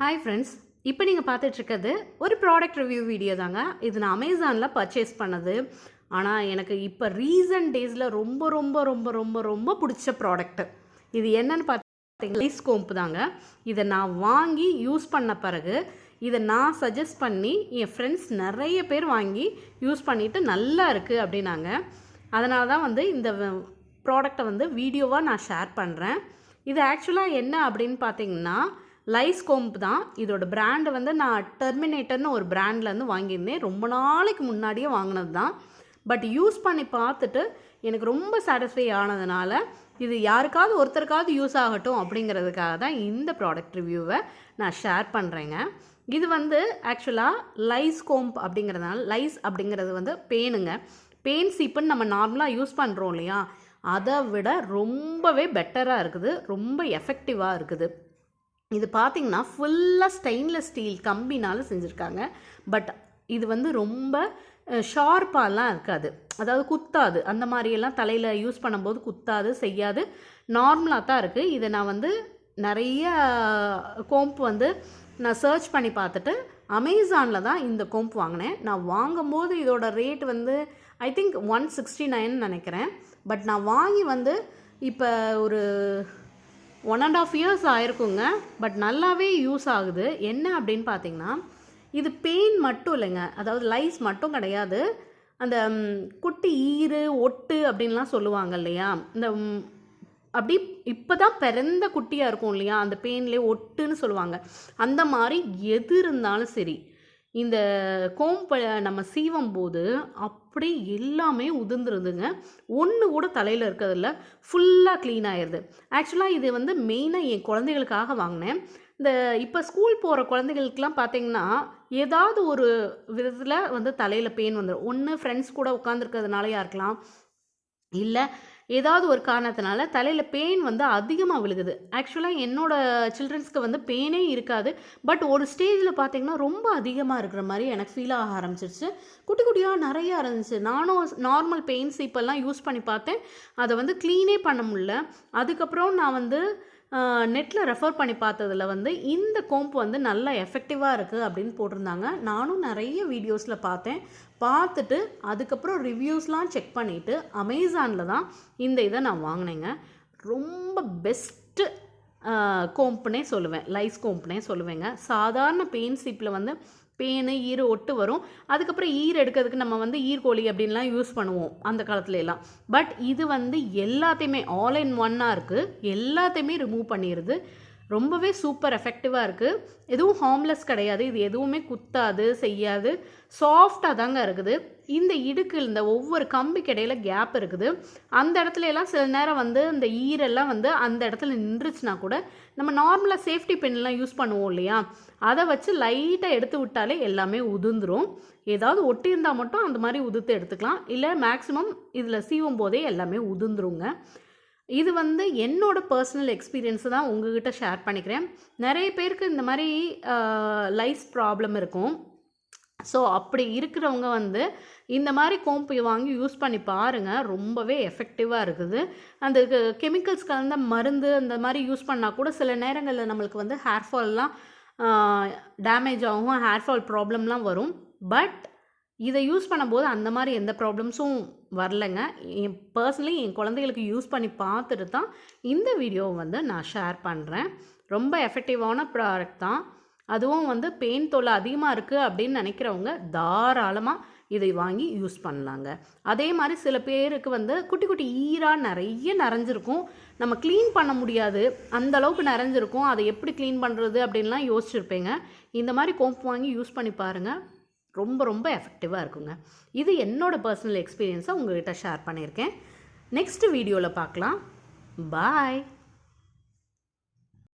Hi friends இப்போ நீங்கள் பார்த்துட்ருக்கிறது ஒரு ப்ராடக்ட் ரிவ்யூ வீடியோ தாங்க. இது நான் அமேசானில் பர்ச்சேஸ் பண்ணது. ஆனால் எனக்கு இப்போ ரீசன்ட் டேஸில் ரொம்ப ரொம்ப ரொம்ப ரொம்ப ரொம்ப பிடிச்ச ப்ராடக்ட்டு இது என்னன்னு பார்த்தீங்கன்னா லைஸ் கோம்பு தாங்க. இதை நான் வாங்கி யூஸ் பண்ண பிறகு இதை நான் சஜஸ்ட் பண்ணி என் ஃப்ரெண்ட்ஸ் நிறைய பேர் வாங்கி யூஸ் பண்ணிவிட்டு நல்லா இருக்குது அப்படின்னாங்க. அதனால தான் வந்து இந்த ப்ராடக்டை வந்து வீடியோவாக நான் ஷேர் பண்ணுறேன் இது ஆக்சுவலாக என்ன அப்படின்னு பார்த்தீங்கன்னா லைஸ் கோம்பு தான். இதோட பிராண்டு வந்து நான் டெர்மினேட்டர்னு ஒரு பிராண்ட்லேருந்து வாங்கியிருந்தேன். ரொம்ப நாளைக்கு முன்னாடியே வாங்கினது தான். பட் யூஸ் பண்ணி பார்த்துட்டு எனக்கு ரொம்ப சாட்டிஸ்ஃபை ஆனதுனால இது யாருக்காவது ஒருத்தருக்காவது யூஸ் ஆகட்டும் அப்படிங்கிறதுக்காக தான் இந்த ப்ராடக்ட் ரிவ்யூவை நான் ஷேர் பண்ணுறேங்க இது வந்து ஆக்சுவலாக லைஸ் கோம்ப் அப்படிங்கிறதுனால லைஸ் அப்படிங்கிறது வந்து பேனுங்க. பெயின் சீப்புன்னு நம்ம நார்மலாக யூஸ் பண்ணுறோம் இல்லையா? அதை விட ரொம்பவே பெட்டராக இருக்குது. ரொம்ப எஃபெக்டிவாக இருக்குது. இது பார்த்திங்கன்னா ஃபுல்லாக ஸ்டெயின்லெஸ் ஸ்டீல் கம்பினால் செஞ்சுருக்காங்க. பட் இது வந்து ரொம்ப ஷார்ப்பாலாம் இருக்காது. அதாவது குத்தாது. அந்த மாதிரியெல்லாம் தலையில் யூஸ் பண்ணும்போது குத்தாது செய்யாது. நார்மலாக தான் இருக்குது இதை நான் வந்து நிறைய கோம்ப் வந்து நான் சர்ச் பண்ணி பார்த்துட்டு அமேசானில் தான் இந்த கோம்ப் வாங்கினேன். நான் வாங்கும்போது இதோட ரேட் வந்து I think one sixty nine நினைக்கிறேன். பட் நான் வாங்கி வந்து இப்போ ஒரு ஒன் அண்ட் ஆஃப் இயர்ஸ் ஆயிருக்குங்க. பட் நல்லாவே யூஸ் ஆகுது. என்ன அப்படின்னு பார்த்தீங்கன்னா இது பெயின் மட்டும் இல்லைங்க. அதாவது லைஸ் மட்டும் கிடையாது. அந்த குட்டி ஈறு ஒட்டு அப்படின்லாம் சொல்லுவாங்க இல்லையா? இந்த அப்படி இப்போ தான் பிறந்த குட்டியாக இருக்கும் இல்லையா? அந்த பெயின்லேயே ஒட்டுன்னு சொல்லுவாங்க. அந்த மாதிரி எது இருந்தாலும் சரி இந்த கோம்பை நம்ம சீவும் போது அப்படி எல்லாமே உதிர்ந்துருதுங்க ஒன்று கூட தலையில் இருக்கிறதில்ல ஃபுல்லாக க்ளீன் ஆயிடுது ஆக்சுவலாக இது வந்து மெயினாக என் குழந்தைகளுக்காக வாங்கினேன். இந்த இப்போ ஸ்கூல் போகிற குழந்தைகளுக்கெலாம் பார்த்தீங்கன்னா ஏதாவது ஒரு விதத்தில் வந்து தலையில் பெயின் வந்துடும் ஒன்று ஃப்ரெண்ட்ஸ் கூட உட்காந்துருக்கிறதுனாலயா இருக்கலாம். இல்லை ஏதாவது ஒரு காரணத்தினால தலையில் பெயின் வந்து அதிகமாக விழுகுது. ஆக்சுவலாக என்னோட சில்ட்ரன்ஸ்க்கு வந்து பெயினே இருக்காது. பட் ஒரு ஸ்டேஜில் பார்த்தீங்கன்னா ரொம்ப அதிகமாக இருக்கிற மாதிரி எனக்கு ஃபீல் ஆக ஆரம்பிச்சிருச்சு. குட்டி குட்டியாக நிறையா இருந்துச்சு. நானும் நார்மல் பெயின்ஸ் இப்போல்லாம் யூஸ் பண்ணி பார்த்தேன். அதை வந்து க்ளீனே பண்ண முடில அதுக்கப்புறம் நான் வந்து நெட்டில் ரெஃபர் பண்ணி பார்த்ததுல வந்து இந்த கோம்பு வந்து நல்லா எஃபெக்டிவாக இருக்குது அப்படின்னு போட்டிருந்தாங்க. நானும் நிறைய வீடியோஸில் பார்த்தேன். பார்த்துட்டு அதுக்கப்புறம் ரிவ்யூஸ்லாம் செக் பண்ணிவிட்டு அமேசானில் தான் இந்த இதை நான் வாங்கினேங்க. ரொம்ப பெஸ்ட்டு கோம்புனே சொல்லுவேன். லைஸ் கோம்புனே சொல்லுவேங்க. சாதாரண பெயின் சீப்பில் வந்து பேனு ஈர ஒட்டு வரும். அதுக்கப்புறம் ஈர் எடுக்கிறதுக்கு நம்ம வந்து ஈர்கோழி அப்படின்லாம் யூஸ் பண்ணுவோம் அந்த காலத்துல எல்லாம் பட் இது வந்து எல்லாத்தையுமே ஆல் இன் ஒன்னாக இருக்குது எல்லாத்தையுமே ரிமூவ் பண்ணிடுது. ரொம்பவே சூப்பர் எஃபெக்டிவாக இருக்குது எதுவும் ஹார்ம்லெஸ் கிடையாது. இது எதுவுமே குத்தாது செய்யாது. சாஃப்டாக தாங்க இருக்குது. இந்த இடுக்கு இந்த ஒவ்வொரு கம்பிக்கு இடையில கேப் இருக்குது. அந்த இடத்துல எல்லாம் சில நேரம் வந்து இந்த ஈரெல்லாம் வந்து அந்த இடத்துல நின்றுச்சுன்னா கூட நம்ம நார்மலாக சேஃப்டி பென்லாம் யூஸ் பண்ணுவோம் இல்லையா? அதை வச்சு லைட்டாக எடுத்து விட்டாலே எல்லாமே உதிர்ந்துரும். ஏதாவது ஒட்டியிருந்தால் மட்டும் அந்த மாதிரி உதுத்து எடுத்துக்கலாம். இல்லை மேக்ஸிமம் இதில் சீவும் போதே எல்லாமே உதிர்ந்துருங்க. இது வந்து என்னோட பர்சனல் எக்ஸ்பீரியன்ஸை தான் உங்ககிட்ட ஷேர் பண்ணிக்கிறேன். நிறைய பேருக்கு இந்த மாதிரி லைஸ் ப்ராப்ளம் இருக்கும். ஸோ அப்படி இருக்கிறவங்க வந்து இந்த மாதிரி கோம்பு வாங்கி யூஸ் பண்ணி பாருங்கள் ரொம்பவே எஃபெக்டிவாக இருக்குது. அந்த கெமிக்கல்ஸ் கலந்த மருந்து அந்த மாதிரி யூஸ் பண்ணால் கூட சில நேரங்களில் நம்மளுக்கு வந்து ஹேர் ஃபால்லாம் டேமேஜ் ஆகும். ஹேர் ஃபால் ப்ராப்ளம்லாம் வரும். பட் இதை யூஸ் பண்ணும்போது அந்த மாதிரி எந்த ப்ராப்ளம்ஸும் வரலைங்க. என் பர்சனலி என் குழந்தைகளுக்கு யூஸ் பண்ணி பார்த்துட்டு தான் இந்த வீடியோவை வந்து நான் ஷேர் பண்ணுறேன் ரொம்ப எஃபெக்டிவான ப்ராடக்ட் தான். அதுவும் வந்து பெயின் தொல்லை அதிகமாக இருக்குது அப்படின்னு நினைக்கிறவங்க தாராளமாக இதை வாங்கி யூஸ் பண்ணலாங்க. அதே மாதிரி சில பேருக்கு வந்து குட்டி குட்டி ஈராக நிறைய நிறைஞ்சிருக்கும். நம்ம க்ளீன் பண்ண முடியாது. அந்த அளவுக்கு நிறைஞ்சிருக்கும். அதை எப்படி க்ளீன் பண்ணுறது அப்படின்லாம் யோசிச்சிருப்பேங்க. இந்த மாதிரி கோம்பு வாங்கி யூஸ் பண்ணி பாருங்கள் ரொம்ப ரொம்ப எஃபெக்டிவாக இருக்குங்க. இது என்னோடய பர்சனல் எக்ஸ்பீரியன்ஸாக உங்கள்கிட்ட ஷேர் பண்ணியிருக்கேன். நெக்ஸ்ட் வீடியோவில் பார்க்கலாம். பாய்